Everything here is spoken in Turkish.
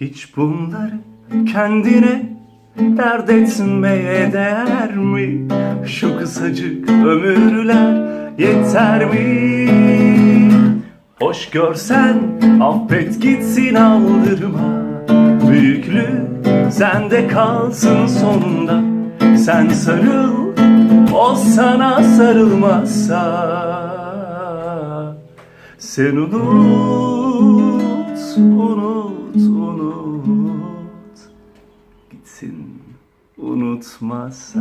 Hiç bunları kendine dert etmeye değer mi? Şu kısacık ömürler yeter mi? Hoş görsen affet gitsin aldırma Büyüklük sende kalsın sonunda Sen sarıl o sana sarılmazsa Sen unut, unut, unut Gitsin. Unutmazsa